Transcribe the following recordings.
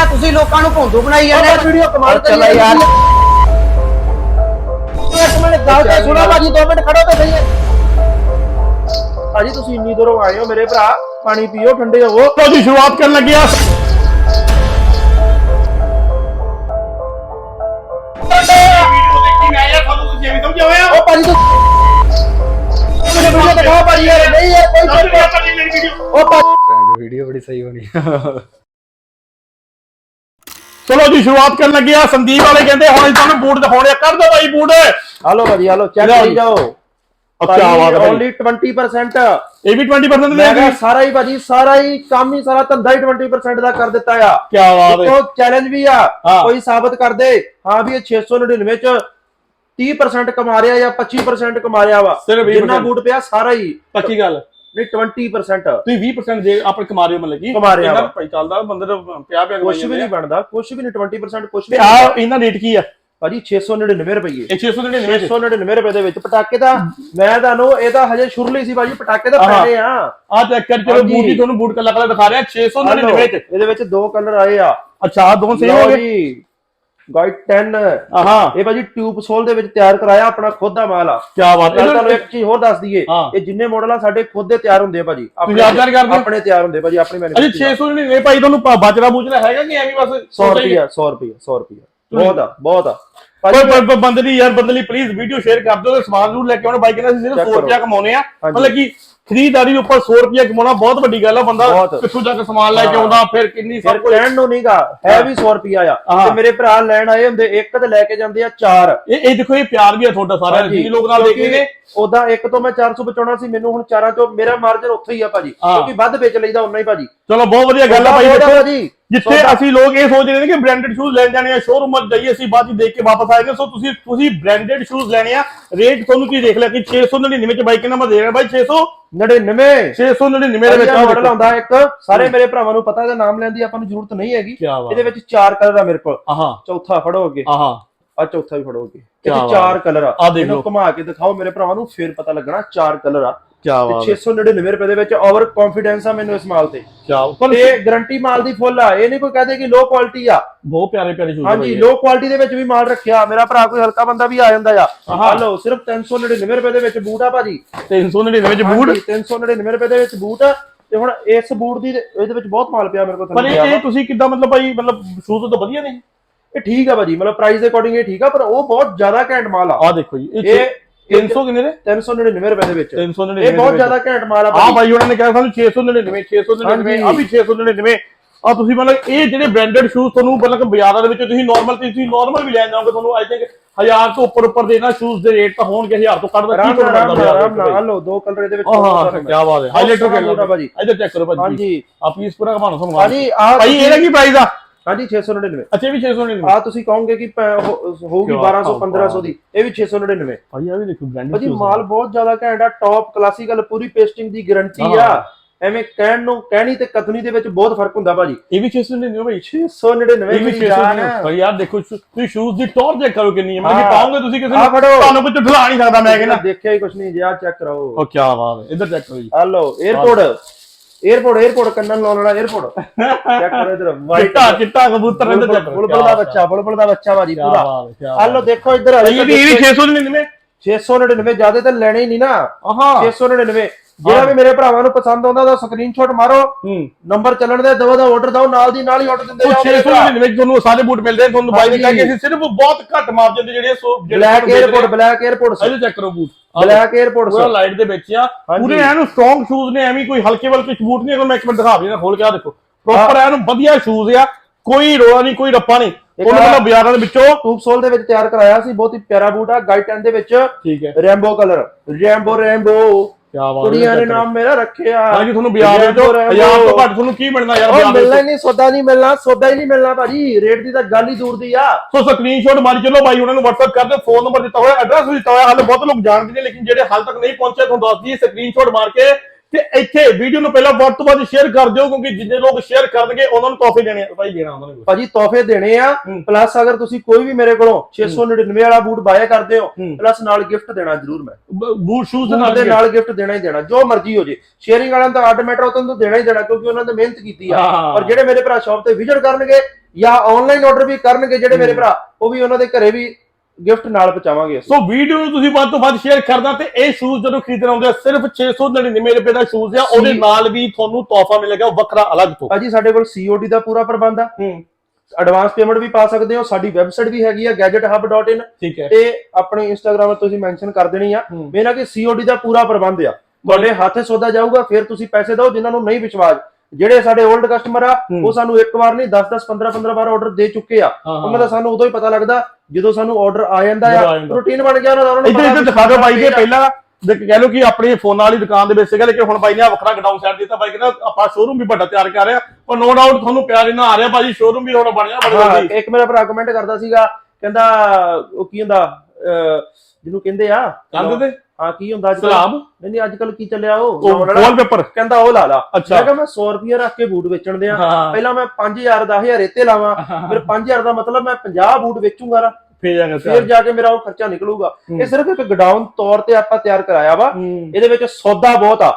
ਆ ਤੁਸੀਂ ਲੋਕਾਂ ਨੂੰ ਭੌਂਦੂ ਬਣਾਈ ਜਾਂਦੇ ਆਪਾਂ ਵੀਡੀਓ ਕਮਾਲ ਕਰੀ ਚੱਲ ਯਾਰ। ਇੱਕ ਮਿੰਟ ਗੱਲ ਤਾਂ ਸੁਣਾ ਭਾਜੀ 2 ਮਿੰਟ ਖੜੋ ਤਾਂ ਸਹੀ ਭਾਜੀ ਤੁਸੀਂ ਇੰਨੀ ਦੂਰੋਂ ਆਏ ਹੋ ਮੇਰੇ ਭਰਾ ਪਾਣੀ ਪੀਓ ਠੰਡੇ ਹੋਵੋ ਲੋ ਜੀ ਸ਼ੁਰੂਆਤ ਕਰਨ ਲੱਗੇ ਆ। ਵੀਡੀਓ ਦੇਖੀ ਮੈਂ ਯਾਰ ਤੁਹਾਨੂੰ ਤੁਸੀਂ ਐਵੇਂ ਸਮਝਿਆ ਹੋਇਆ ਉਹ ਭਾਜੀ ਤੂੰ ਵੀਡੀਓ ਦਿਖਾਓ ਭਾਜੀ ਯਾਰ। ਨਹੀਂ ਯਾਰ ਕੋਈ ਉਹ ਭਾਜੀ ਵੀਡੀਓ ਬੜੀ ਸਹੀ ਹੋਣੀ ਚਲੋ ਜੀ ਸ਼ੁਰੂਆਤ ਕਰਨ ਲੱਗੇ ਆ। ਸੰਦੀਪ ਵਾਲੇ ਕਹਿੰਦੇ ਹੁਣ ਤੁਹਾਨੂੰ ਬੂਟ ਦਿਖਾਉਣੇ ਆ। ਕਰ ਦੋ ਬਾਈ ਬੂਟ। ਹਲੋ ਭਾਜੀ ਹਲੋ ਚੈੱਕ ਕਰੀ। ਜਾਓ। ਅੱਛਾ ਬਾਤ ਹੈ ਓਨਲੀ 20% ਇਹ ਵੀ 20% ਮੈਂ ਲੈ ਕਿਹਾ ਸਾਰਾ ਹੀ ਭਾਜੀ ਸਾਰਾ ਹੀ ਕੰਮ ਹੀ ਸਾਰਾ ਧੰਦਾ ਹੀ 20% ਦਾ ਕਰ ਦਿੱਤਾ ਆ। ਕੀ ਬਾਤ ਹੈ। ਉਹ ਚੈਲੰਜ ਵੀ ਆ। ਹਾਂ। ਕੋਈ ਸਾਬਤ ਕਰ ਦੇ। ਹਾਂ ਵੀ ਇਹ 699 ਚ 30% ਕਮਾ ਰਿਹਾ ਜਾਂ 25% ਕਮਾ ਰਿਹਾ ਵਾ। ਸਿਰਫ 20% ਜਿੰਨਾ ਬੂਟ ਪਿਆ ਸਾਰਾ ਹੀ। ਪੱਕੀ ਗੱਲ। ਨਹੀਂ 20% ਤੁਸੀਂ 20% ਦੇ ਆਪਣੇ ਕਮਾ ਰਹੇ ਹੋ ਮਤਲਬ ਕੀ? ਕਮਾ ਰਿਹਾ। ਭਾਈ ਚੱਲਦਾ ਬੰਦੇ ਦਾ ਪਿਆ ਪਿਆ ਕੁਝ ਵੀ ਨਹੀਂ ਬਣਦਾ ਕੁਝ ਵੀ ਨਹੀਂ 20% ਕੁਝ ਵੀ ਤੇ ਨਹੀਂ। ਆ ਇਹਨਾਂ ਰੇਟ ਕੀ ਆ? ਭਾਜੀ 699 ਰੁਪਏ। ਇਹ 699 ਚ? 699 ਰੁਪਏ ਦੇ ਵਿੱਚ। ਪਟਾਕੇ ਦਾ ਮੈਂ ਤੁਹਾਨੂੰ ਇਹਦਾ ਹਜੇ ਸ਼ੁਰਲੀ ਸੀ ਭਾਜੀ ਪਟਾਕੇ ਦਾ ਆਹਾ। ਪੈਣੇ ਆ। ਆ ਚੈੱਕ ਕਰ ਚਲੋ ਹਾਂਜੀ। ਬੂਟ ਹੀ ਤੁਹਾਨੂੰ ਬੂਟ ਕੱਲਾ ਕੱਲਾ ਦਿਖਾ ਰਿਹਾ 699 ਚ। ਇਹਦੇ ਵਿੱਚ ਦੋ ਕਲਰ ਆਏ ਆ। ਅੱਛਾ ਦੋਨੋਂ ਸੇਮ ਹੋ ਲਓ ਗਏ? ਜੀ। ਗਾਈਡ 10 ਆਹਾਂ। ਇਹ ਭਾਜੀ ਟਿਊਬ ਸੋਲ ਦੇ ਵਿੱਚ ਤਿਆਰ ਕਰਾਇਆ ਆਪਣਾ ਖੁਦ ਦਾ ਮਾਲ ਆ। ਕੀ ਬਾਤ ਹੈ। ਤੁਹਾਨੂੰ ਇੱਕ ਚੀਜ਼ ਹੋਰ ਦੱਸ ਦਈਏ। ਇਹ ਜਿੰਨੇ ਮਾਡਲ ਆ ਸਾਡੇ ਖੁਦ ਦੇ ਤਿਆਰ ਹੁੰਦੇ ਆ ਭਾਜੀ? ਆਪਣੇ ਤਿਆਰ ਹੁੰਦੇ ਭਾਜੀ ਆਪਣੀ ਅਜੀ ਮੈਨੂਫੈਕਚਰਿੰਗ 699 ਭਾਈ ਤੁਹਾਨੂੰ ਬਚਣਾ ਬੂਚਣਾ ਹੈਗਾ ਕਿ ਐਵੇਂ ਬਸ 100 ਰੁਪਿਆ 100 ਰੁਪਿਆ 100 ਰੁਪਿਆ ਬਹੁਤ ਆ ਬਹੁਤ ਆ। ਕੋਈ ਭਾਜੀ ਕੋਈ- ਕੋਈ ਬੰਦੇ ਲਈ ਯਾਰ ਬੰਦੇ ਲਈ ਪਲੀਜ਼ ਵੀਡੀਓ ਸ਼ੇਅਰ ਕਰ ਦਿਓ ਤੇ ਸਮਾਨ ਨੂੰ ਲੈ ਕੇ ਆਉਣਾ। ਬਾਈਕ ਨਾਲ ਅਸੀਂ ਸਿਰਫ Check 100 ਕਰੋ। ਰੁਪਿਆ ਕਮਾਉਨੇ ਆ। ਮਤਲਬ ਕਿ ਖਰੀਦਦਾਰੀ ਦੇ ਉੱਪਰ 100 ਰੁਪਿਆ ਕਮਾਉਣਾ ਬਹੁਤ ਵੱਡੀ ਗੱਲ ਆ ਬੰਦਾ ਬਹੁਤ। ਕਿੱਥੋਂ ਜਾ ਕੇ ਸਮਾਨ ਲੈ ਕੇ। ਆਉਂਦਾ ਫਿਰ ਕਿੰਨੀ ਫਿਰ ਸਭ ਕੁਝ ਕਹਿਣ ਨੂੰ ਨਹੀਂਗਾ ਹੈ ਵੀ 100 ਰੁਪਿਆ ਆ। ਹਾਂ। ਤੇ ਮੇਰੇ ਭਰਾ ਲੈਣ ਆਏ ਹੁੰਦੇ ਇੱਕ ਤੇ ਲੈ ਕੇ ਜਾਂਦੇ ਆ ਚਾਰ। ਇਹ ਇਹ ਦੇਖੋ ਇਹ ਪਿਆਰ ਵੀ ਆ ਤੁਹਾਡਾ ਸਾਰਾ ਜੀ ਲੋਕ ਨਾਲ ਦੇਖੇ ਨੇ। ਉਦਾਂ ਇੱਕ ਤੋਂ ਮੈਂ 400 ਬਚਾਉਣਾ ਸੀ ਮੈਨੂੰ ਹੁਣ ਚਾਰਾਂ ਚੋਂ ਮੇਰਾ ਮਾਰਜਨ ਉੱਥੇ ਹੀ ਆ ਭਾਜੀ। ਹਾਂ। ਕਿਉਂਕਿ ਵੱਧ ਵੇਚ ਲਈਦਾ ਉਨਾ ਹੀ ਭਾਜੀ। ਚਲੋ ਬਹੁਤ ਵਧੀਆ ਗੱਲ ਆ ਭਾਈ ਦੇਖੋ। ਜਿੱਥੇ। ਅਸੀਂ ਲੋਕ ਇਹ ਸੋਚ ਰਹੇ ਨੇ ਕਿ ਬ੍ਰਾਂਡਡ ਸ਼ੂਜ਼ ਲੈਣ ਜਾਣੇ ਆ ਸ਼ੋਰੂਮ ਵਿੱਚ ਜਾਈਏ ਅਸੀਂ ਬਾਅਦ ਵਿੱਚ ਦੇਖ ਕੇ ਵਾਪਸ ਆਏਗੇ। ਸੋ ਤੁਸੀਂ ਤੁਸੀਂ ਬ੍ਰਾਂਡਡ ਸ਼ੂਜ਼ ਲੈਣੇ ਆ। ਰੇਟ ਤੁਹਾਨੂੰ ਕੀ ਦੇਖ ਲਿਆ ਕਿ 699 ਚ ਬਾਈਕ ਮੈਂ ਦੇ ਰਿਹਾ? ਬਾਈ 600 99 699 ਦੇ ਵਿੱਚ ਮਾਡਲ। ਆਉਂਦਾ ਇੱਕ। ਸਾਰੇ ਮੇਰੇ ਭਰਾਵਾਂ ਨੂੰ ਪਤਾ ਇਹਦਾ ਨਾਮ ਲੈਣ ਦੀ ਆਪਾਂ ਨੂੰ ਜ਼ਰੂਰਤ ਨਹੀਂ ਹੈਗੀ। ਇਹਦੇ ਵਿੱਚ ਚਾਰ ਕਲਰ ਆ ਮੇਰੇ ਕੋਲ। ਆਹਾਂ। ਚੌਥਾ ਫੜੋਗੇ। ਆਹਾਂ। ਆ ਚੌਥਾ ਵੀ ਫੜੋਗੇ। ਕਿਆ ਇਹਦੇ ਬਾਤ। ਚਾਰ ਕਲਰ ਆ। ਇਹਨੂੰ। ਘੁਮਾ ਕੇ ਦਿਖਾਓ। ਮੇਰੇ ਭਰਾਵਾਂ ਨੂੰ ਫੇਰ ਪਤਾ ਲੱਗਣਾ ਚਾਰ ਕਲਰ ਆ। ਕੀ ਤੇ 699 ਰੁਪਏ ਦੇ ਵਿੱਚ ਓਵਰ ਕੌਨਫੀਡੈਂਸ ਆ ਮੈਨੂੰ ਇਸ ਮਾਲ ਤੇ। ਕੀ ਤੇ ਗਾਰੰਟੀ ਮਾਲ ਦੀ ਫੁੱਲ ਆ। ਇਹ ਨਹੀਂ ਕੋਈ ਕਹਦੇ ਕਿ ਲੋ ਕੁਆਲਿਟੀ ਆ। ਬਹੁਤ ਪਿਆਰੇ ਪਿਆਰੇ ਸ਼ੂਜ਼ ਹਾਂਜੀ ਲੋ ਕੁਆਲਿਟੀ ਦੇ ਵਿੱਚ ਵੀ ਮਾਲ ਰੱਖਿਆ। ਮੇਰਾ ਭਰਾ ਕੋਈ ਹਲਕਾ ਬੰਦਾ ਵੀ ਆ ਜਾਂਦਾ ਆ। ਆਹਾ। ਹਲੋ ਸਿਰਫ 399 ਰੁਪਏ ਦੇ ਵਿੱਚ ਬੂਟ ਆ ਭਾਜੀ। 399 ਵਿੱਚ ਬੂਟ? ਹਾਂਜੀ, 399 ਰੁਪਏ ਦੇ ਵਿੱਚ ਬੂਟ ਆ। ਤੇ ਹੁਣ ਇਸ ਬੂਟ ਦੀ ਇਹਦੇ ਵਿੱਚ ਬਹੁਤ ਮਾਲ ਪਿਆ ਮੇਰੇ ਕੋਲ ਪਰ ਇਹ। ਤੁਸੀਂ ਕਿੱਦਾਂ ਮਤਲਬ ਭਾਈ ਮਤਲਬ ਸ਼ੂਜ਼ ਤਾਂ ਵਧੀਆ ਨੇ? ਇਹ ਠੀਕ ਆ ਭਾਜੀ। ਮਤਲਬ ਪ੍ਰਾਈਸ ਦੇ ਅਕੋਰਡਿੰਗ ਇਹ ਠੀਕ ਆ ਪਰ ਉਹ ਬਹੁਤ ਜ਼ਿਆਦਾ ਘੈਂਟ ਮਾਲ ਆ। ਆਹ ਦੇਖੋ ਜੀ ਇਹ 300 ਕਿੰਨੇ ਦੇ? 399 ਰੁਪਏ ਦੇ ਵਿੱਚ। 399 ਇਹ ਬਹੁਤ ਜ਼ਿਆਦਾ ਘੈਂਟ ਮਾਲ ਆ ਆ ਭਾਈ ਉਹਨਾਂ ਨੇ ਕਿਹਾ ਸਾਨੂੰ 699 699 ਆ ਵੀ 699 ਆ ਤੁਸੀਂ ਮਤਲਬ ਇਹ ਜਿਹੜੇ ਬ੍ਰਾਂਡਡ ਸ਼ੂਜ਼ ਤੁਹਾਨੂੰ ਮਤਲਬ ਬਾਜ਼ਾਰਾਂ ਦੇ ਵਿੱਚ ਤੁਸੀਂ ਨਾਰਮਲ ਤੁਸੀਂ ਨਾਰਮਲ ਵੀ ਲੈਣ ਜਾਓਗੇ ਤੁਹਾਨੂੰ ਆਈ ਥਿੰਕ 1000 ਤੋਂ ਉੱਪਰ ਉੱਪਰ ਦੇ ਨਾ ਸ਼ੂਜ਼ ਦੇ ਰੇਟ ਤਾਂ ਹੋਣਗੇ 1000 ਤੋਂ ਘੱਟ ਦਾ ਕੀ ਆਰਾਮ ਨਾਲ ਲਓ ਦੋ ਕਲਰ ਇਹਦੇ ਵਿੱਚ ਹਾਂ ਕੀ ਬਾਤ ਹੈ। ਹਾਈਲਾਈਟਰ ਆ ਭਾਜੀ। ਇੱਧਰ ਚੈੱਕ ਕਰੋ ਭਾਜੀ। ਹਾਂਜੀ। ਆ ਪੀਸ ਪੂਰਾ ਘਮਾਣਾ ਤੁਹਾਨੂੰ ਭਾਜੀ ਭਾਈ ਇਹਦਾ ਕੀ ਪ੍ਰਾਈਸ ਆ? ਹਾਂਜੀ 699 ਅੱਛਾ ਇਹ ਵੀ 699 ਆ ਤੁਸੀਂ ਕਹੋਗੇ ਕਿ ਪ- ਹੋ- ਹੋਊਗੀ ਕਿਆ 1200 ਬਾਤ 1500 ਦੀ। ਇਹ ਵੀ 699 ਭਾਈ ਆ ਵੀ ਦੇਖੋ ਬ੍ਰਾਂਡਡ ਭਾਜੀ ਮਾਲ ਬਹੁਤ ਜ਼ਿਆਦਾ ਘੈਂਟ ਆ ਟੌਪ ਕਲਾਸੀਕਲ ਪੂਰੀ ਪੇਸਟਿੰਗ ਦੀ ਗਾਰੰਟੀ ਆ। ਐਵੇਂ ਕਹਿਣ ਨੂੰ ਕਹਿਣੀ ਤੇ ਕਥਨੀ ਦੇ ਵਿੱਚ ਬਹੁਤ ਫ਼ਰਕ ਹੁੰਦਾ ਭਾਜੀ। ਇਹ ਵੀ 699 ਭਾਈ? 699 ਇਹ ਵੀ ਮੇਰੀ ਜਾਨ। 699 ਭਾਈ ਯਾਰ ਦੇਖੋ ਸ਼ੂ- ਤੁਸੀਂ ਸ਼ੂਜ਼ ਦੀ ਟੌਰ ਚੈੱਕ ਕਰੋ ਕਿੰਨੀ ਹੈ। ਮਤਲਬ ਕਿ ਹਾਂ। ਪਾਉਂਗੇ ਤੁਸੀਂ ਕਿਸੇ ਨੂੰ ਫੜੋ। ਤੁਹਾਨੂੰ ਕੁਝ ਢਲਾ ਨਹੀਂ ਸਕਦਾ ਮੈਂ ਕਹਿੰਦਾ। ਦੇਖਿਆ ਹੀ ਕੁਛ ਨਹੀਂ ਜਿਆ ਚੈੱਕ ਕਰਾਓ। ਉਹ ਕੀ ਬਾਤ ਹੈ ਇੱਧਰ ਚੈੱਕ ਕਰੋ ਜੀ। ਆ ਲਓ 에어ਪੋਰਟ 에어ਪੋਰਟ 에어ਪੋਰਟ ਕੰਨ ਲਾਉਣ ਵਾਲਾ 에어ਪੋਰਟ ਚੈੱਕ ਕਰੋ ਇਧਰ ਚਿੱਟਾ ਚਿੱਟਾ ਕਬੂਤਰ ਰਹਿੰਦਾ ਚੈੱਕ ਬੁਲਬੁਲ ਦਾ ਬੱਚਾ ਬੁਲਬੁਲ ਦਾ ਬੱਚਾ ਬਾਜੀ ਪੂਰਾ ਆ ਲੋ ਦੇਖੋ ਇਧਰ ਇਹ ਵੀ 699 699 ਜ਼ਿਆਦਾ ਤਾਂ ਲੈਣੇ ਹੀ ਨਹੀਂ ਨਾ ਆਹਾ 699 ਜਿਹੜਾ ਵੀ ਮੇਰੇ ਭਰਾਵਾਂ ਨੂੰ ਪਸੰਦ ਆਉਂਦਾ ਉਹਦਾ ਸਕਰੀਨਸ਼ਾਟ ਮਾਰੋ। ਨੰਬਰ ਚੱਲਣ ਦੇ ਦਵਾ ਦਾ ਆਰਡਰ ਦਿਓ ਨਾਲ ਦੀ ਨਾਲ ਹੀ ਆਰਡਰ ਦਿੰਦੇ ਜਾਓ 699 ਵਿੱਚ ਤੁਹਾਨੂੰ ਸਾਰੇ ਬੂਟ ਮਿਲਦੇ ਤੁਹਾਨੂੰ ਬਾਈ ਨੇ ਕਿਹਾ ਕਿ ਸਿਰਫ ਬਹੁਤ ਘੱਟ ਮਾਰਜਨ ਦੇ ਜਿਹੜੇ so black airport black airport ਇਹਨੂੰ ਚੈੱਕ ਕਰੋ boot black airport sir light ਦੇ ਵਿੱਚ ਆ। ਪੂਰੇ ਐਨ ਸਟਰੋਂਗ ਸ਼ੂਜ਼ ਨੇ ਐਵੇਂ ਕੋਈ ਹਲਕੇ ਵਲਕੇ ਬੂਟ ਨਹੀਂ ਅਗਰ ਮੈਂ ਇੱਕ ਮਿੰਟ ਦਿਖਾ ਵੀ ਖੋਲ ਕੇ ਆ ਦੇਖੋ। ਪ੍ਰੋਪਰ ਐਨ ਵਧੀਆ ਸ਼ੂਜ਼ ਆ ਕੋਈ ਰੋਲਾ ਨਹੀਂ ਕੋਈ ਰੱਪਾ ਨਹੀਂ। ਉਹਨਾਂ ਵੱਲੋਂ ਬਾਜ਼ਾਰਾਂ ਦੇ ਵਿੱਚੋਂ ਟੂਬ ਦੇ ਵਿੱਚ ਤਿਆਰ ਕਰਾਇਆ ਸੀ ਬਹੁਤ ਹੀ ਪਿਆਰਾ ਬੂਟ ਆ ਗਾਈਟਨ ਦੇ ਵਿੱਚ। ਠੀਕ ਹੈ। ਰੈਂਬੋ ਕਲਰ ਰੈਂਬੋ ਰੈਂਬੋ ਕੀ ਬਾਤ ਕੁੜੀਆਂ ਨੇ ਨਾਮ ਮੇਰਾ ਰੱਖਿਆ। ਹਾਂਜੀ ਤੁਹਾਨੂੰ Rainbow, Rainbow। ਹਜ਼ਾਰ ਤੋਂ ਘੱਟ ਤੁਹਾਨੂੰ ਕੀ ਮਿਲਣਾ ਯਾਰ ਬਾਜ਼ਾਰ ਮਿਲਣਾ ਨਹੀਂ ਸੌਦਾ ਨਹੀਂ ਮਿਲਣਾ ਸੌਦਾ ਹੀ ਨਹੀਂ ਮਿਲਣਾ ਭਾਜੀ। ਰੇਟ ਦੀ ਤਾਂ ਗੱਲ ਹੀ ਦੂਰ ਦੀ ਆ। ਸੋ ਸਕਰੀਨਸ਼ਾਟ ਮਾਰੀ ਚਲੋ ਬਾਈ ਉਹਨਾਂ ਨੂੰ WhatsApp ਕਰ ਦਿਓ ਫੋਨ ਨੰਬਰ ਦਿੱਤਾ ਹੋਇਆ ਐਡਰੈਸ ਵੀ ਦਿੱਤਾ ਹੋਇਆ ਹਾਲੇ ਬਹੁਤ ਲੋਕ ਜਾਣਦੇ ਨੇ ਲੇਕਿਨ ਜਿਹੜੇ ਹਾਲ ਤੱਕ ਨਹੀਂ ਪਹੁੰਚੇ ਤੁਹਾਨੂੰ ਦੱਸ ਦਈਏ ਸਕਰੀਨਸ਼ਾਟ ਮਾਰ ਕੇ ਤੇ ਇੱਥੇ ਵੀਡੀਓ ਨੂੰ ਪਹਿਲਾਂ ਵੱਧ ਤੋਂ ਵੱਧ ਸ਼ੇਅਰ ਕਰ ਦਿਓ ਕਿਉਂਕਿ ਜਿੰਨੇ ਲੋਕ ਸ਼ੇਅਰ ਕਰਨਗੇ ਉਹਨਾਂ ਨੂੰ ਤੋਹਫੇ ਦੇਣੇ ਆ। ਭਾਈ ਦੇਣਾ ਉਹਨਾਂ ਨੇ ਭਾਜੀ ਤੋਹਫੇ ਦੇਣੇ ਆ। ਪਲੱਸ ਅਗਰ ਤੁਸੀਂ ਕੋਈ ਵੀ ਮੇਰੇ ਕੋਲੋਂ 699 ਵਾਲਾ ਬੂਟ ਬਾਏ ਕਰਦੇ ਹੋ। ਪਲੱਸ ਨਾਲ ਗਿਫਟ ਦੇਣਾ ਜ਼ਰੂਰ ਮੈਂ। ਬੂਟ ਸ਼ੂਜ਼ ਨਾਲ ਦੇ ਨਾਲ ਗਿਫਟ ਦੇਣਾ ਹੀ ਦੇਣਾ ਜੋ ਮਰਜ਼ੀ ਹੋ ਜੇ। ਸ਼ੇਅਰਿੰਗ ਵਾਲਿਆਂ ਦਾ ਆਟੋਮੈਟਰ ਉਹਨਾਂ ਨੂੰ ਦੇਣਾ ਹੀ ਦੇਣਾ ਕਿਉਂਕਿ ਉਹਨਾਂ ਨੇ ਮਿਹਨਤ ਕੀਤੀ ਆ। ਔਰ ਜਿਹੜੇ ਮੇਰੇ ਭਰਾ ਸ਼ਾਪ ਤੇ ਵਿਜ਼ਿਟ ਕਰਨਗੇ ਜਾਂ ਆਨਲਾਈਨ ਆਰਡਰ ਵੀ ਕਰਨਗੇ ਜਿਹੜੇ ਮੇਰੇ ਭਰਾ ਉਹ ਵੀ ਉਹਨਾਂ ਦੇ ਘਰੇ ਵੀ ਗਿਫਟ ਨਾਲ ਪਹੁੰਚਾਵਾਂਗੇ ਅਸੀਂ। ਸੋ ਵੀਡੀਓ ਨੂੰ ਤੁਸੀਂ ਵੱਧ ਤੋਂ ਵੱਧ ਸ਼ੇਅਰ ਕਰਨਾ ਤੇ ਇਹ ਸ਼ੂਜ਼ ਜਦੋਂ ਖਰੀਦਣ ਆਉਂਦੇ ਆ ਸਿਰਫ 699 ਰੁਪਏ ਦਾ ਸ਼ੂਜ਼ ਆ ਉਹਦੇ ਨਾਲ ਵੀ ਤੁਹਾਨੂੰ ਤੋਹਫਾ ਮਿਲੇਗਾ ਵੱਖਰਾ ਅਲੱਗ ਤੋਂ। ਭਾਜੀ ਸਾਡੇ ਕੋਲ COD ਦਾ ਪੂਰਾ ਪ੍ਰਬੰਧ ਆ। ਹੂੰ। ਐਡਵਾਂਸ ਪੇਮੈਂਟ ਵੀ ਪਾ ਸਕਦੇ ਹੋ ਸਾਡੀ ਵੈਬਸਾਈਟ ਵੀ ਹੈਗੀ ਆ gadgethub.in ਠੀਕ ਹੈ। ਤੇ ਆਪਣੇ ਇੰਸਟਾਗ੍ਰam ਤੇ ਤੁਸੀਂ ਮੈਂਸ਼ਨ ਕਰ ਦੇਣੀ ਆ। ਮੇਰਾ ਕਿ COD ਦਾ ਪੂਰਾ ਪ੍ਰਬੰਧ ਆ। ਤੁਹਾਡੇ ਹੱਥ ਸੌਦਾ ਜਾਊਗਾ ਫਿਰ ਤੁਸੀਂ ਪੈਸੇ ਦਿਓ ਜਿਨ੍ਹਾਂ ਨੂੰ ਨਹੀਂ ਵਿਸ਼ਵਾਸ। ਜਿਹੜੇ ਸਾਡੇ 올ਡ ਕਸਟਮਰ ਆ। ਉਹ ਸਾਨੂੰ ਇੱਕ ਵਾਰ ਨਹੀਂ 10 10 15 15 ਵਾਰ ਆਰਡਰ ਦੇ ਚੁੱਕੇ ਆ। ਉਹਨਾਂ ਦਾ ਸਾਨੂੰ ਉਦੋਂ ਹੀ ਪਤਾ ਲੱਗਦਾ ਜਦੋਂ ਸਾਨੂੰ ਆਰਡਰ ਆ ਜਾਂਦਾ ਆ। ਰੂਟੀਨ ਬਣ ਗਿਆ ਉਹਨਾਂ ਦਾ ਉਹਨਾਂ ਨੂੰ ਇੱਧਰ ਦਿਖਾ ਦਿਓ ਬਾਈ ਦੇ ਸਾਡਾ ਪਹਿਲਾਂ ਦੇਖ ਕਹਿ ਲਓ ਕਿ ਆਪਣੀ ਫੋਨਾਂ ਵਾਲੀ ਦੁਕਾਨ ਦੇ ਵਿੱਚ ਸੀਗਾ ਲੇਕਿਨ ਹੁਣ ਬਾਈ ਨੇ ਵੱਖਰਾ ਗਡਾਊਨ ਸਾਈਡ ਦਿੱਤਾ। ਬਾਈ ਕਹਿੰਦਾ ਆਪਾਂ ਸ਼ੋਰੂਮ ਵੀ ਵੱਡਾ ਤਿਆਰ ਕਰ ਰਿਹਾ ਪਰ ਨੋ ਡਾਊਟ ਤੁਹਾਨੂੰ ਪਿਆਰ ਇਹਨਾਂ ਆ ਰਿਹਾ ਭਾਜੀ ਸ਼ੋਰੂਮ ਵੀ ਹੁਣ ਬਣਿਆ ਬੜੀ ਜਲਦੀ ਇੱਕ ਮੇਰਾ ਭਰਾ ਕਮੈਂਟ ਕਰਦਾ ਸੀਗਾ ਕਹਿੰਦਾ ਉਹ ਕੀ ਹੁੰਦਾ ਜਿਹਨੂੰ ਕਹਿੰਦੇ ਆ ਕੰਧ ਤੇ ਹਾਂ ਕੀ ਹੁੰਦਾ ਅੱਜ? ਸਲਾਬ ਨਹੀਂ ਨਹੀਂ ਅੱਜ ਕੱਲ ਕੀ ਚੱਲਿਆ ਉਹ। ਵਾਲਪੇਪਰ ਕਹਿੰਦਾ ਉਹ ਲਾ ਲਾ। ਮੈਂ ਕਿਹਾ ਮੈਂ 100 ਰੁਪਏ ਰੱਖ ਕੇ ਬੂਟ ਵੇਚਣ ਦੇ ਆ ਹਾਂ। ਪਹਿਲਾਂ ਮੈਂ 5000 10000 ਇੱਥੇ ਲਾਵਾਂ। ਫਿਰ 5000 ਦਾ ਮਤਲਬ ਮੈਂ 50 ਬੂਟ ਵੇਚੂੰਗਾ ਫੇਰ ਜਾਗਾ ਫਿਰ ਜਾ ਕੇ ਮੇਰਾ ਉਹ ਖਰਚਾ ਨਿਕਲੂਗਾ। ਇਹ ਸਿਰਫ ਇੱਕ ਗਡਾਊਨ ਤੌਰ ਤੇ ਆਪਾਂ ਤਿਆਰ ਕਰਾਇਆ ਵਾ। ਇਹਦੇ ਵਿੱਚ ਸੌਦਾ ਬਹੁਤ ਆ।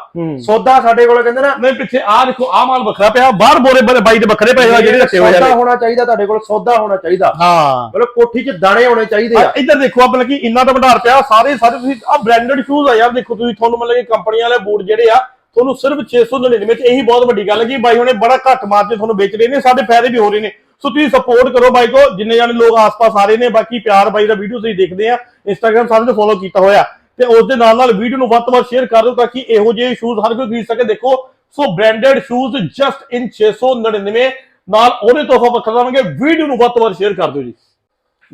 ਸੌਦਾ ਸਾਡੇ ਕੋਲ ਕਹਿੰਦੇ ਨਾ ਨਹੀਂ ਪਿੱਛੇ ਆ ਦੇਖੋ ਆ ਮਾਲ ਵੱਖਰਾ ਪਿਆ। ਬਾਹਰ ਬੋਰੇ ਬਰੇ ਬਾਈ ਦੇ ਵੱਖਰੇ ਪਏ ਆ ਜਿਹੜੇ ਰੱਖੇ ਹੋਏ ਸੌਦਾ ਆ ਹੋਣਾ ਚਾਹੀਦਾ ਤੁਹਾਡੇ ਕੋਲ ਸੌਦਾ ਹੋਣਾ ਚਾਹੀਦਾ। ਹਾਂ। ਮਤਲਬ ਕੋਠੀ 'ਚ ਦਾਣੇ ਹੋਣੇ ਚਾਹੀਦੇ ਆ। ਆ ਇੱਧਰ ਦੇਖੋ ਆਪਣਾ ਕੀ ਇੰਨਾ ਤਾਂ ਭੰਡਾਰ ਪਿਆ ਸਾਰੇ ਸਾਰੇ ਤੁਸੀਂ ਆ ਬ੍ਰਾਂਡਡ ਸ਼ੂਜ਼ ਆ ਯਾਰ ਦੇਖੋ ਤੁਸੀਂ ਤੁਹਾਨੂੰ ਮਤਲਬ ਕਿ ਕੰਪਨੀਆਂ ਵਾਲੇ ਬੂਟ ਜਿਹੜੇ ਆ ਤੁਹਾਨੂੰ ਸਿਰਫ 699 ਵਿੱਚ ਇਹੀ ਬਹੁਤ ਵੱਡੀ ਗੱਲ ਹੈ ਕਿ ਬਾਈ ਹੁਣੇ ਬੜਾ ਘੱਟ ਮਾਰਜਨ ਤੁਹਾਨੂੰ ਵੇਚ ਰਹੇ ਨੇ ਸਾਡੇ ਫਾਇਦੇ ਵੀ ਹੋ ਰਹੇ ਨੇ। ਸੋ ਤੁਸੀਂ ਸਪੋਰਟ ਕਰੋ ਬਾਈ ਕੋ, ਜਿੰਨੇ ਜਾਣੇ ਲੋਕ ਆਸ-ਪਾਸ ਆ ਰਹੇ ਨੇ, ਬਾਕੀ ਪਿਆਰ ਬਾਈ ਦਾ ਵੀਡੀਓ ਤੁਸੀਂ ਦੇਖਦੇ ਆ ਇੰਸਟਾਗ੍ਰam ਸਾਰੇ ਨੂੰ ਫੋਲੋ ਕੀਤਾ ਹੋਇਆ। ਤੇ ਉਸ ਦੇ ਨਾਲ ਨਾਲ ਵੀਡੀਓ ਨੂੰ ਵੱਧ ਤੋਂ ਵੱਧ ਸ਼ੇਅਰ ਕਰ ਦਿਓ ਤਾਂ ਕਿ ਇਹੋ ਜਿਹੇ ਸ਼ੂਜ਼ ਹਰ ਕੋਈ ਖਰੀਦ ਸਕੇ। ਦੇਖੋ, so branded shoes just in 699 ਨਾਲ ਉਹਦੇ ਤੋਹਫਾ ਵੱਖਰਾ ਦੇਵਾਂਗੇ। ਵੀਡੀਓ ਨੂੰ ਵੱਧ ਤੋਂ ਵੱਧ ਸ਼ੇਅਰ ਕਰ ਦਿਓ ਜੀ।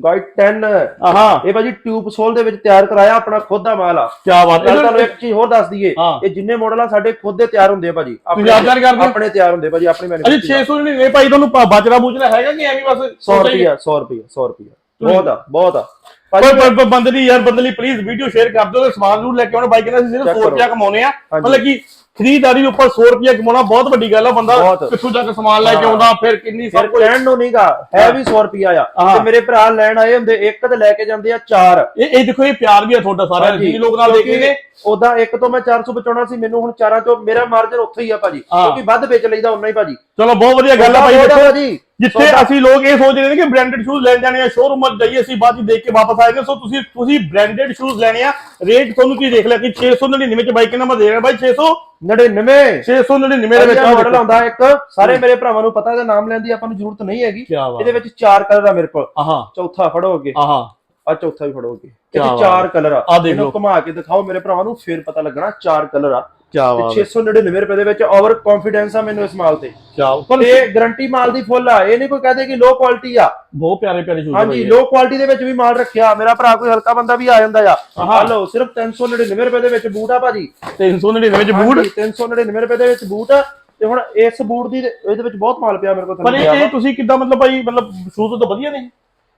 ਗਾਈਡ 10 ਆਹਾਂ। ਇਹ ਭਾਜੀ ਟਿਊਬ ਸੋਲ ਦੇ ਵਿੱਚ ਤਿਆਰ ਕਰਾਇਆ ਆਪਣਾ ਖੁਦ ਦਾ ਮਾਲ ਆ। ਕੀ ਬਾਤ ਹੈ। ਤੁਹਾਨੂੰ ਇੱਕ ਚੀਜ਼ ਹੋਰ ਦੱਸ ਦਈਏ। ਇਹ ਜਿੰਨੇ ਮਾਡਲ ਆ ਸਾਡੇ ਖੁਦ ਦੇ ਤਿਆਰ ਹੁੰਦੇ ਆ ਭਾਜੀ? ਆਪਣੇ ਤਿਆਰ ਹੁੰਦੇ ਭਾਜੀ ਆਪਣੀ ਅਜੀ ਮੈਨੂਫੈਕਚਰਿੰਗ 699 ਭਾਈ ਤੁਹਾਨੂੰ ਪ- ਬਚਣਾ ਹੈਗਾ ਕਿ ਐਵੇਂ ਬਸ 100 ਰੁਪਿਆ 100 ਰੁਪਿਆ 100 ਰੁਪਿਆ ਬਹੁਤ ਆ ਬਹੁਤ ਆ। ਪਰ ਭਾਜੀ ਪਰ- ਪਰ ਬੰਦੇ ਦੀ ਯਾਰ ਬੰਦੇ ਲਈ ਪਲੀਜ਼ ਵੀਡੀਓ ਸ਼ੇਅਰ ਕਰ ਦਿਓ ਤੇ ਸਮਾਨ ਨੂੰ ਲੈ ਕੇ ਆਉਣਾ। ਬਾਈ ਕਹਿੰਦਾ ਅਸੀਂ ਸਿਰਫ Check 100 ਕਰੋ। ਰੁਪਿਆ ਕਮਾਉਨੇ ਆ। ਮਤਲਬ ਕਿ ਖਰੀਦਦਾਰੀ ਦੇ ਉੱਪਰ 100 ਰੁਪਿਆ ਕਮਾਉਣਾ ਬਹੁਤ ਵੱਡੀ ਗੱਲ ਆ ਬੰਦਾ ਬਹੁਤ। ਕਿੱਥੋਂ ਜਾ ਕੇ ਸਮਾਨ ਲੈ ਕੇ। ਆਉਂਦਾ ਫਿਰ ਕਿੰਨੀ ਫਿਰ ਸਭ ਕੁਝ ਕਹਿਣ ਨੂੰ ਨਹੀਂਗਾ ਹੈ ਵੀ 100 ਰੁਪਿਆ ਆ ਹਾਂ। ਤੇ ਮੇਰੇ ਭਰਾ ਲੈਣ ਆਏ ਹੁੰਦੇ ਇੱਕ ਤੇ ਲੈ ਕੇ ਜਾਂਦੇ ਆ ਚਾਰ ਇਹ ਇਹ ਦੇਖੋ ਇਹ ਪਿਆਰ ਵੀ ਆ ਤੁਹਾਡਾ ਸਾਰਾ ਜੀ ਲੋਕ ਨਾਲ ਦੇਖ ਰਹੇ ਨੇ ਉਦਾਂ ਇੱਕ ਤੋਂ ਮੈਂ 400 ਬਚਾਉਣਾ ਸੀ ਮੈਨੂੰ ਹੁਣ ਚਾਰਾਂ ਚੋਂ ਮੇਰਾ ਮਾਰਜਨ ਉੱਥੇ ਹੀ ਆ ਭਾਜੀ। ਹਾਂ। ਕਿਉਂਕਿ ਵੱਧ ਵੇਚ ਲਈਦਾ ਉਨਾ ਹੀ ਭਾਜੀ। ਚਲੋ ਬਹੁਤ ਵਧੀਆ ਗੱਲ ਆ ਭਾਈ ਦੇਖੋ ਜਿੱਥੇ ਅਸੀਂ ਲੋਕ ਇਹ ਸੋਚ ਰਹੇ ਨੇ ਕਿ ਬ੍ਰਾਂਡਡ ਸ਼ੂਜ਼ ਲੈਣ ਜਾਣੇ ਆ ਸ਼ੋਰੂਮ ਵਿੱਚ ਜਾਈਏ ਅਸੀਂ ਬਾਅਦ ਚ ਦੇਖ ਕੇ ਵਾਪਸ ਆਏਗੇ। ਸੋ ਤੁਸੀਂ ਤੁਸੀਂ ਬ੍ਰਾਂਡਡ ਸ਼ੂਜ਼ ਲੈਣੇ ਆ। ਰੇਟ ਤੁਹਾਨੂੰ ਕੀ ਦੇਖ ਲਿਆ ਕਿ 699 ਚ ਬਾਈਕ ਕਿੰਨਾ ਮੈਂ ਦੇ ਰਿਹਾ ਬਾਈ 600 99 699 ਦੇ ਵਿੱਚ ਮਾਡਲ। ਆਉਂਦਾ ਇੱਕ। ਸਾਰੇ ਮੇਰੇ ਭਰਾਵਾਂ ਨੂੰ ਪਤਾ ਇਹਦਾ ਨਾਮ ਲੈਣ ਦੀ ਆਪਾਂ ਨੂੰ ਜ਼ਰੂਰਤ ਨਹੀਂ ਹੈਗੀ। ਇਹਦੇ ਵਿੱਚ ਚਾਰ ਕਲਰ ਆ ਮੇਰੇ ਕੋਲ। ਆਹਾਂ। ਚੌਥਾ ਫੜੋਗੇ ਆਹਾਂ। ਆ ਚੌਥਾ ਵੀ ਫੜੋਗੇ ਕਿਆ ਇਹਦੇ ਬਾਤ ਚਾਰ ਕਲਰ ਆ। ਆਹ ਦੇਖ ਲਓ। ਘੁਮਾ ਕੇ ਦਿਖਾਓ ਮੇਰੇ ਭਰਾਵਾਂ ਨੂੰ ਫੇਰ ਪਤਾ ਲੱਗਣਾ ਚਾਰ ਕਲਰ ਆ। ਕੀ ਤੇ 699 ਰੁਪਏ ਦੇ ਵਿੱਚ ਓਵਰ ਕੌਨਫੀਡੈਂਸ ਆ ਮੈਨੂੰ ਇਸ ਮਾਲ ਤੇ। ਕਿਆ ਤੇ ਗਾਰੰਟੀ ਮਾਲ ਦੀ ਫੁੱਲ ਆ। ਇਹ ਨਹੀਂ ਕੋਈ ਕਹਦੇ ਕਿ ਲੋ ਕੁਆਲਿਟੀ ਆ। ਬਹੁਤ ਪਿਆਰੇ ਪਿਆਰੇ ਸ਼ੂਜ਼ ਹਾਂਜੀ ਲੋ ਕੁਆਲਿਟੀ ਦੇ ਵਿੱਚ ਵੀ ਮਾਲ ਰੱਖਿਆ। ਮੇਰਾ ਭਰਾ ਕੋਈ ਹਲਕਾ ਬੰਦਾ ਵੀ ਆ ਜਾਂਦਾ ਆ। ਆਹਾ। ਹਲੋ ਸਿਰਫ 399 ਰੁਪਏ ਦੇ ਵਿੱਚ ਬੂਟ ਆ ਭਾਜੀ। 399 ਵਿੱਚ ਬੂਟ? ਹਾਂਜੀ, 399 ਰੁਪਏ ਦੇ ਵਿੱਚ ਬੂਟ ਆ। ਤੇ ਹੁਣ ਇਸ ਬੂਟ ਦੀ ਇਹਦੇ ਵਿੱਚ ਬਹੁਤ ਮਾਲ ਪਿਆ ਮੇਰੇ ਕੋਲ ਪਰ ਤੁਹਾਨੂੰ ਇਹ। ਤੁਸੀਂ ਕਿੱਦਾਂ ਮਤਲਬ ਭਾਈ ਮਤਲਬ ਸ਼ੂਜ਼ ਤਾਂ ਵਧੀਆ ਨੇ।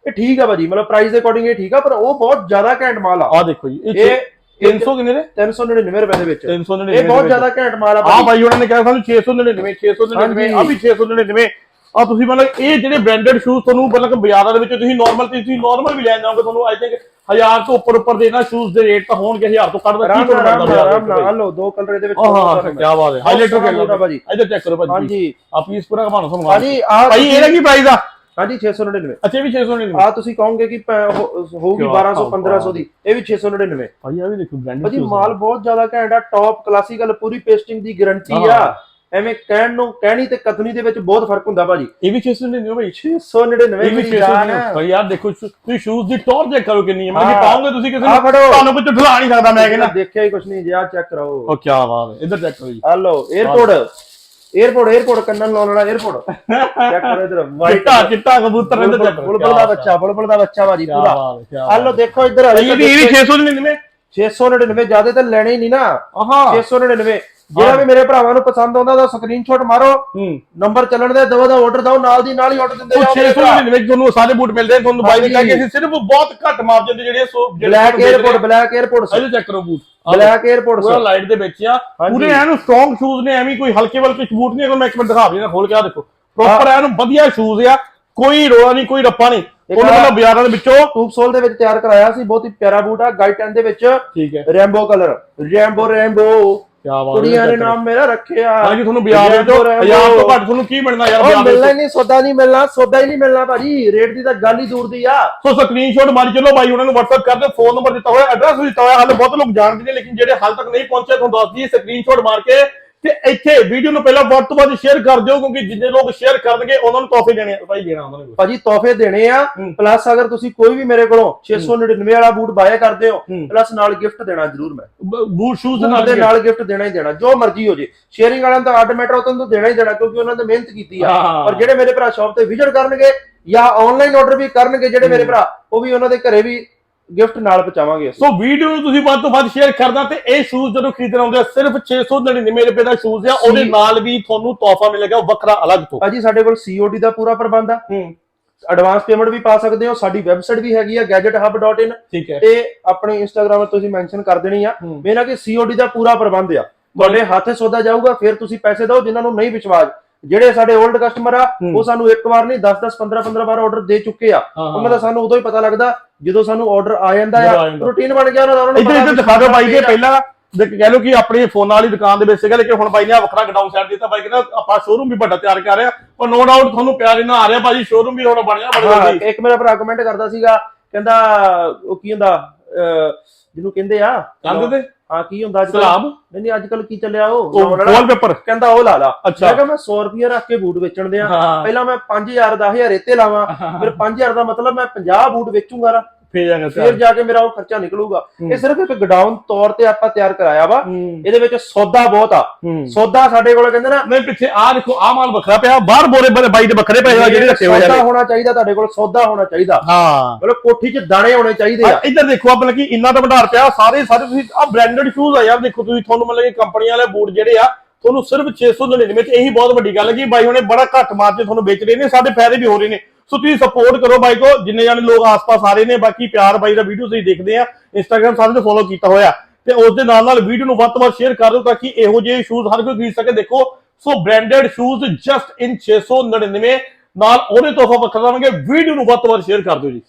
ਇਹ ਠੀਕ ਆ ਭਾਜੀ ਮਤਲਬ ਪ੍ਰਾਈਸ ਦੇ ਅਕੋਰਡਿੰਗ ਇਹ ਠੀਕ ਆ ਪਰ ਉਹ ਬਹੁਤ ਜ਼ਿਆਦਾ ਘੈਂਟ ਮਾਲ ਆ। ਆਹ ਦੇਖੋ ਜੀ ਇਹ ਇਹ 300 ਕਿੰਨੇ ਦੇ? 399 ਰੁਪਏ ਦੇ ਵਿੱਚ। 399 ਇਹ ਬਹੁਤ ਜ਼ਿਆਦਾ ਘੈਂਟ ਮਾਲ ਆ ਆ ਭਾਈ ਉਹਨਾਂ ਨੇ ਕਿਹਾ ਸਾਨੂੰ 699 699 ਆ ਵੀ 699 ਆ ਤੁਸੀਂ ਮਤਲਬ ਇਹ ਜਿਹੜੇ ਬ੍ਰਾਂਡਡ ਸ਼ੂਜ਼ ਤੁਹਾਨੂੰ ਮਤਲਬ ਕਿ ਬਾਜ਼ਾਰਾਂ ਦੇ ਵਿੱਚ ਤੁਸੀਂ ਨਾਰਮਲ ਤੁਸੀਂ ਨਾਰਮਲ ਵੀ ਲੈਣ ਜਾਓਗੇ ਤੁਹਾਨੂੰ ਆਈ ਥਿੰਕ 1000 ਤੋਂ ਉੱਪਰ ਉੱਪਰ ਦੇ ਨਾ ਸ਼ੂਜ਼ ਦੇ ਰੇਟ ਤਾਂ ਹੋਣਗੇ 1000 ਤੋਂ ਕੱਢ ਦਾ ਨਾਲ ਆਰਾਮ ਨਾਲ ਲਓ ਦੋ ਕਲਰ ਇਹਦੇ ਵਿੱਚ ਹਾਂ ਕੀ ਬਾਤ ਹੈ। ਹਾਈਲਾਈਟਰ ਆ ਲਓ ਭਾਜੀ। ਇੱਧਰ ਚੈੱਕ ਕਰੋ ਭਾਜੀ। ਹਾਂਜੀ। ਆ ਪੀਸ ਪੂਰਾ ਘਮਾਣੋ ਤੁਹਾਨੂੰ ਭਾਜੀ ਆ ਭਾਈ ਇਹਦਾ ਕੀ ਪ੍ਰਾਈਸ ਆ। ਹਾਂਜੀ 699 ਅੱਛਾ ਇਹ ਵੀ 699 ਆ ਤੁਸੀਂ ਕਹੋਗੇ ਕਿ ਪ- ਹੋ- ਹੋਊਗੀ ਕਿਆ 1200 1500 ਦੀ। ਇਹ ਵੀ 699 ਭਾਈ ਆ ਵੀ ਦੇਖੋ ਬ੍ਰਾਂਡਡ ਭਾਜੀ ਮਾਲ ਬਹੁਤ ਜ਼ਿਆਦਾ ਘੈਂਟ ਆ ਟੌਪ ਕਲਾਸੀਕਲ ਪੂਰੀ ਪੇਸਟਿੰਗ ਦੀ ਗਾਰੰਟੀ ਆ। ਐਵੇਂ ਕਹਿਣ ਨੂੰ ਕਹਿਣੀ ਤੇ ਕਥਨੀ ਦੇ ਵਿੱਚ ਬਹੁਤ ਫ਼ਰਕ ਹੁੰਦਾ ਭਾਜੀ। ਇਹ ਵੀ 699 ਭਾਈ? 699 ਇਹ ਵੀ ਮੇਰੀ ਜਾਨ। 699 ਹੈ ਭਾਈ ਯਾਰ ਦੇਖੋ ਸ਼ੂ- ਤੁਸੀਂ ਸ਼ੂਜ਼ ਦੀ ਟੌਰ ਚੈੱਕ ਕਰੋ ਕਿੰਨੀ ਹੈ। ਮਤਲਬ ਕਿ ਹਾਂ। ਪਾਉਂਗੇ ਤੁਸੀਂ ਕਿਸੇ ਨੂੰ ਫੜੋ। ਤੁਹਾਨੂੰ ਕੁਝ ਢਲਾ ਨਹੀਂ ਸਕਦਾ ਮੈਂ ਕਹਿੰਦਾ। ਦੇਖਿਆ ਹੀ ਕੁਛ ਨਹੀਂ ਜੀ ਆ ਚੈੱਕ ਕਰਾਓ। ਉਹ ਕੀ ਬਾਤ ਹੈ ਇੱਧਰ ਚੈੱਕ ਕਰੋ ਜੀ। ਆ ਲਓ 에어ਪੋਰਟ 에어ਪੋਰਟ 에어ਪੋਰਟ ਕੰਨਨ ਲਾਉਣ ਵਾਲਾ 에어ਪੋਰਟ ਚੈੱਕ ਕਰੋ ਇਧਰ ਚਿੱਟਾ ਚਿੱਟਾ ਕਬੂਤਰ ਰਹਿੰਦਾ ਚੈੱਕ ਬੁਲਬੁਲ ਦਾ ਬੱਚਾ ਬੁਲਬੁਲ ਦਾ ਬੱਚਾ ਬਾਜੀ ਪੂਰਾ ਆ ਲੋ ਦੇਖੋ ਇਧਰ ਇਹ ਵੀ 699 699 ਜ਼ਿਆਦਾ ਤਾਂ ਲੈਣੇ ਹੀ ਨਹੀਂ ਨਾ ਆਹਾ 699 ਜਿਹੜਾ ਵੀ ਮੇਰੇ ਭਰਾਵਾਂ ਨੂੰ ਪਸੰਦ ਆਉਂਦਾ ਉਹਦਾ ਸਕਰੀਨਸ਼ਾਟ ਮਾਰੋ। ਨੰਬਰ ਚੱਲਣ ਦੇ ਦਵਾ ਦਾ ਆਰਡਰ ਦਿਓ ਨਾਲ ਦੀ ਨਾਲ ਹੀ ਆਰਡਰ ਦਿੰਦੇ ਜਾਓ 699 ਵਿੱਚ ਤੁਹਾਨੂੰ ਸਾਰੇ ਬੂਟ ਮਿਲਦੇ ਤੁਹਾਨੂੰ ਬਾਈ ਨੇ ਕਿਹਾ ਸਿਰਫ ਬਹੁਤ ਘੱਟ ਮਾਰਜਨ ਦੇ ਜਿਹੜੇ so black airport black airport ਇਹਨੂੰ ਚੈੱਕ ਕਰੋ boot black airport sir light ਦੇ ਵਿੱਚ ਆ। ਪੂਰੇ ਐਨ ਸਟਰੋਂਗ ਸ਼ੂਜ਼ ਨੇ ਐਵੇਂ ਕੋਈ ਹਲਕੇ ਵਲਕੇ ਬੂਟ ਨਹੀਂ ਅਗਰ ਮੈਂ ਇੱਕ ਮਿੰਟ ਦਿਖਾ ਵੀ ਖੋਲ ਕੇ ਆ ਦੇਖੋ। ਪ੍ਰੋਪਰ ਐਨ ਵਧੀਆ ਸ਼ੂਜ਼ ਆ ਕੋਈ ਰੋਲਾ ਨਹੀਂ ਕੋਈ ਰੱਪਾ ਨਹੀਂ। ਉਹਨਾਂ ਵੱਲੋਂ ਬਾਜ਼ਾਰਾਂ ਦੇ ਵਿੱਚੋਂ ਟੂਬ ਦੇ ਵਿੱਚ ਤਿਆਰ ਕਰਾਇਆ ਸੀ ਬਹੁਤ ਹੀ ਪਿਆਰਾ ਬੂਟ ਆ ਗਾਈਟਨ ਦੇ ਵਿੱਚ। ਠੀਕ ਹੈ। ਰੈਂਬੋ ਕਲਰ ਰੈਂਬੋ ਰੈਂਬੋ ਕੀ ਬਾਤ ਕੁੜੀਆਂ ਨੇ ਨਾਮ ਮੇਰਾ ਰੱਖਿਆ। ਹਾਂਜੀ ਤੁਹਾਨੂੰ ਜੈਪੁਰ ਹੈ ਹਜ਼ਾਰ ਤੋਂ। ਘੱਟ ਤੁਹਾਨੂੰ ਕੀ ਮਿਲਣਾ ਯਾਰ ਬਾਜ਼ਾਰ ਮਿਲਣਾ ਹੀ ਨਹੀਂ ਸੌਦਾ ਨਹੀਂ ਮਿਲਣਾ ਸੌਦਾ ਹੀ ਨਹੀਂ ਮਿਲਣਾ ਭਾਜੀ। ਰੇਟ ਦੀ ਤਾਂ ਗੱਲ ਹੀ ਦੂਰ ਦੀ ਆ। ਸੋ ਸਕਰੀਨਸ਼ਾਟ ਮਾਰੀ ਚਲੋ ਬਾਈ ਉਹਨਾਂ ਨੂੰ WhatsApp ਕਰ ਦਿਓ ਫੋਨ ਨੰਬਰ ਦਿੱਤਾ ਹੋਇਆ ਐਡਰੈਸ ਵੀ ਦਿੱਤਾ ਹੋਇਆ ਹਾਲੇ ਬਹੁਤ ਲੋਕ ਜਾਣਦੇ ਨੇ ਲੇਕਿਨ ਜਿਹੜੇ ਹਾਲ ਤੱਕ ਨਹੀਂ ਪਹੁੰਚੇ ਤੁਹਾਨੂੰ ਦੱਸ ਦਈਏ ਸਕਰੀਨਸ਼ਾਟ ਮਾਰ ਕੇ ਤੇ ਇੱਥੇ ਵੀਡੀਓ ਨੂੰ ਪਹਿਲਾਂ ਵੱਧ ਤੋਂ ਵੱਧ ਸ਼ੇਅਰ ਕਰ ਦਿਓ ਕਿਉਂਕਿ ਜਿੰਨੇ ਲੋਕ ਸ਼ੇਅਰ ਕਰਨਗੇ ਉਹਨਾਂ ਨੂੰ ਤੋਹਫੇ ਦੇਣੇ ਆ। ਭਾਈ ਦੇਣਾ ਉਹਨਾਂ ਨੇ ਭਾਜੀ ਤੋਹਫੇ ਦੇਣੇ ਆ। ਪਲੱਸ ਅਗਰ ਤੁਸੀਂ ਕੋਈ ਵੀ ਮੇਰੇ ਕੋਲੋਂ 699 ਵਾਲਾ ਬੂਟ ਬਾਏ ਕਰਦੇ ਹੋ। ਪਲੱਸ ਨਾਲ ਗਿਫਟ ਦੇਣਾ ਜ਼ਰੂਰ ਮੈਂ। ਬੂਟ ਸ਼ੂਜ਼ ਦੇ ਨਾਲ ਦੇ ਨਾਲ ਗਿਫਟ ਦੇਣਾ ਹੀ ਦੇਣਾ ਜੋ ਮਰਜ਼ੀ ਹੋ ਜੇ। ਸ਼ੇਅਰਿੰਗ ਵਾਲਿਆਂ ਤਾਂ ਅੱਡ ਮੈਟਰ ਉਹਨਾਂ ਨੂੰ ਦੇਣਾ ਹੀ ਦੇਣਾ ਕਿਉਂਕਿ ਉਹਨਾਂ ਨੇ ਮਿਹਨਤ ਕੀਤੀ ਆ। ਔਰ ਜਿਹੜੇ ਮੇਰੇ ਭਰਾ ਸ਼ਾਪ ਤੇ ਵਿਜ਼ਿਟ ਕਰਨਗੇ ਜਾਂ ਆਨਲਾਈਨ ਆਰਡਰ ਵੀ ਕਰਨਗੇ ਜਿਹੜੇ ਮੇਰੇ ਭਰਾ ਉਹ ਵੀ ਉਹਨਾਂ ਦੇ ਘਰੇ ਵੀ ਗਿਫਟ ਨਾਲ ਪਹੁੰਚਾਵਾਂਗੇ। ਸੋ ਵੀਡੀਓ ਨੂੰ ਤੁਸੀਂ ਵੱਧ ਤੋਂ ਵੱਧ ਸ਼ੇਅਰ ਕਰਨਾ ਤੇ ਇਹ ਸ਼ੂਜ਼ ਜਦੋਂ ਖਰੀਦਣ ਆਉਂਦੇ ਆ ਸਿਰਫ 699 ਰੁਪਏ ਦਾ ਸ਼ੂਜ਼ ਆ। ਉਹਦੇ ਨਾਲ ਵੀ ਤੁਹਾਨੂੰ ਤੋਹਫਾ ਮਿਲੇਗਾ ਵੱਖਰਾ ਅਲੱਗ ਤੋਂ। ਭਾਜੀ ਸਾਡੇ ਕੋਲ ਸੀਓਡੀ ਦਾ ਪੂਰਾ ਪ੍ਰਬੰਧ ਆ। ਹੂੰ। ਐਡਵਾਂਸ ਪੇਮੈਂਟ ਵੀ ਪਾ ਸਕਦੇ ਹੋ ਸਾਡੀ ਵੈਬਸਾਈਟ ਵੀ ਹੈਗੀ ਆ gadgethub.in ਠੀਕ ਹੈ। ਤੇ ਆਪਣੇ ਇੰਸਟਾਗ੍ਰam ਤੇ ਤੁਸੀਂ ਮੈਂਸ਼ਨ ਕਰ ਦੇਣੀ ਆ। ਮੇਰਾ ਕਿ ਸੀਓਡੀ ਦਾ ਪੂਰਾ ਪ੍ਰਬੰਧ ਆ। ਤੁਹਾਡੇ ਹੱਥ ਸੌਦਾ ਜਾਊਗਾ ਫਿਰ ਤੁਸੀਂ ਪੈਸੇ ਦਿਓ ਜਿਨ੍ਹਾਂ ਨੂੰ ਨਹੀਂ ਵਿਸ਼ਵਾਸ। ਜਿਹੜੇ ਸਾਡੇ 올ਡ ਕਸਟਮਰ ਆ। ਉਹ ਸਾਨੂੰ ਇੱਕ ਵਾਰ ਨਹੀਂ 10 10 15 15 ਵਾਰ ਆਰਡਰ ਦੇ ਚੁੱਕੇ ਆ। ਉਹਨਾਂ ਦਾ ਸਾਨੂੰ ਉਦੋਂ ਹੀ ਪਤਾ ਲੱਗਦਾ ਜਦੋਂ ਸਾਨੂੰ ਆਰਡਰ ਆ ਜਾਂਦਾ ਆ ਆ। ਰੂਟੀਨ ਬਣ ਗਿਆ ਉਹਨਾਂ ਦਾ ਉਹਨਾਂ ਨੂੰ ਇੱਧਰ ਦਿਖਾ ਦਿਓ ਬਾਈ ਦੇ ਕਿਹੜਾ- ਪਹਿਲਾਂ ਦੇਖ ਕਹਿ ਲਓ ਕਿ ਆਪਣੀ ਫੋਨਾਂ ਵਾਲੀ ਦੁਕਾਨ ਦੇ ਵਿੱਚ ਸੀਗਾ ਲੇਕਿਨ ਹੁਣ ਬਾਈ ਨੇ ਆਹ ਵੱਖਰਾ ਗਡਾਊਨ ਸਾਈਡ ਦਿੱਤਾ ਬਾਈ ਕਹਿੰਦਾ ਆਪਾਂ ਸ਼ੋਰੂਮ ਵੀ ਵੱਡਾ ਤਿਆਰ ਕਰ ਰਿਹਾ ਪਰ ਨੋ ਡਾਊਟ ਤੁਹਾਨੂੰ ਪਿਆਰ ਇਹਨਾਂ ਆ ਰਿਹਾ ਭਾਜੀ ਸ਼ੋਰੂਮ ਵੀ ਹੁਣ ਬਣਿਆ ਬੜੀ ਜਲਦੀ ਇੱਕ ਮੇਰਾ ਭਰਾ ਕਮੈਂਟ ਕਰਦਾ ਸੀਗਾ ਕਹਿੰਦਾ ਉਹ ਕੀ ਹੁੰਦਾ ਜਿਹਨੂੰ ਕਹਿੰਦੇ ਆ ਕੰਧ ਤੇ ਹਾਂ ਕੀ ਹੁੰਦਾ ਅੱਜ? ਸਲਾਬ ਨਹੀਂ ਨਹੀਂ ਅੱਜ ਕੱਲ ਕੀ ਚੱਲਿਆ ਉਹ। ਵਾਲਪੇਪਰ ਕਹਿੰਦਾ ਉਹ ਲਾ ਲਾ। ਮੈਂ ਕਿਹਾ ਮੈਂ 100 ਰੁਪਏ ਰੱਖ ਕੇ ਬੂਟ ਵੇਚਣ ਦਿਆਂ। ਪਹਿਲਾਂ ਮੈਂ 5000 10000 ਇੱਥੇ ਲਾਵਾਂ। ਫਿਰ 5000 ਦਾ ਮਤਲਬ ਮੈਂ 50 ਬੂਟ ਵੇਚੂੰਗਾ ਫੇਰ ਜਾਗਾ ਫਿਰ ਜਾ ਕੇ ਮੇਰਾ ਉਹ ਖਰਚਾ ਨਿਕਲੂਗਾ। ਇਹ ਸਿਰਫ ਇੱਕ ਗਡਾਊਨ ਤੌਰ ਤੇ ਆਪਾਂ ਤਿਆਰ ਕਰਾਇਆ ਵਾ। ਇਹਦੇ ਵਿੱਚ ਸੌਦਾ ਬਹੁਤ ਆ। ਸੌਦਾ ਸਾਡੇ ਕੋਲ ਕਹਿੰਦੇ ਨਾ ਨਹੀਂ ਪਿੱਛੇ ਆ ਦੇਖੋ ਆ ਮਾਲ ਵੱਖਰਾ ਪਿਆ। ਬਾਹਰ ਬੋਰੇ ਬਰੇ ਬਾਈ ਦੇ ਵੱਖਰੇ ਪਏ ਹੋਏ ਆ ਜਿਹੜੇ ਰੱਖੇ ਹੋਏ ਸੌਦਾ ਆ ਹੋਣਾ ਚਾਹੀਦਾ ਤੁਹਾਡੇ ਕੋਲ ਸੌਦਾ ਹੋਣਾ ਚਾਹੀਦਾ। ਹਾਂ। ਮਤਲਬ ਕੋਠੀ 'ਚ ਦਾਣੇ ਹੋਣੇ ਚਾਹੀਦੇ ਆ। ਆ ਇੱਧਰ ਦੇਖੋ ਆਪਣਾ ਕੀ ਇੰਨਾ ਤਾਂ ਭੰਡਾਰ ਪਿਆ ਸਾਰੇ ਸਾਰੇ ਤੁਸੀਂ ਆ ਬ੍ਰਾਂਡਡ ਸ਼ੂਜ਼ ਆ ਯਾਰ ਦੇਖੋ ਤੁਸੀਂ ਤੁਹਾਨੂੰ ਮਤਲਬ ਕਿ ਕੰਪਨੀਆਂ ਵਾਲੇ ਬੂਟ ਜਿਹੜੇ ਆ ਤੁਹਾਨੂੰ ਸਿਰਫ 699 ਵਿੱਚ ਇਹੀ ਬਹੁਤ ਵੱਡੀ ਗੱਲ ਹੈ ਕਿ ਬਾਈ ਹੁਣੇ ਬੜਾ ਘੱਟ ਮਾਰਜਨ ਤੁਹਾਨੂੰ ਵੇਚ ਰਹੇ ਨੇ ਸਾਡੇ ਫਾਇਦੇ ਵੀ ਹੋ ਰਹੇ ਨੇ। ਸੋ ਤੁਸੀਂ ਸਪੋਰਟ ਕਰੋ ਬਾਈ ਕੋ, ਜਿੰਨੇ ਜਾਣੇ ਲੋਕ ਆਸ-ਪਾਸ ਆ ਰਹੇ ਨੇ, ਬਾਕੀ ਪਿਆਰ ਬਾਈ ਦਾ ਵੀਡੀਓ ਤੁਸੀਂ ਦੇਖਦੇ ਆ ਇੰਸਟਾਗ੍ਰam ਸਾਰੇ ਤੇ ਫੋਲੋ ਕੀਤਾ ਹੋਇਆ। ਤੇ ਉਸ ਦੇ ਨਾਲ ਨਾਲ ਵੀਡੀਓ ਨੂੰ ਵੱਧ ਤੋਂ ਵੱਧ ਸ਼ੇਅਰ ਕਰ ਦਿਓ ਤਾਂ ਕਿ ਇਹੋ ਜਿਹੇ ਸ਼ੂਜ਼ ਹਰ ਕੋਈ ਖਰੀਦ ਸਕੇ। ਦੇਖੋ, so branded shoes just in 699 ਨਾਲ ਉਹਦੇ ਤੋਹਫਾ ਵੱਖਰਾ ਦੇਵਾਂਗੇ। ਵੀਡੀਓ ਨੂੰ ਵੱਧ ਤੋਂ ਵੱਧ ਸ਼ੇਅਰ ਕਰ ਦਿਓ ਜੀ।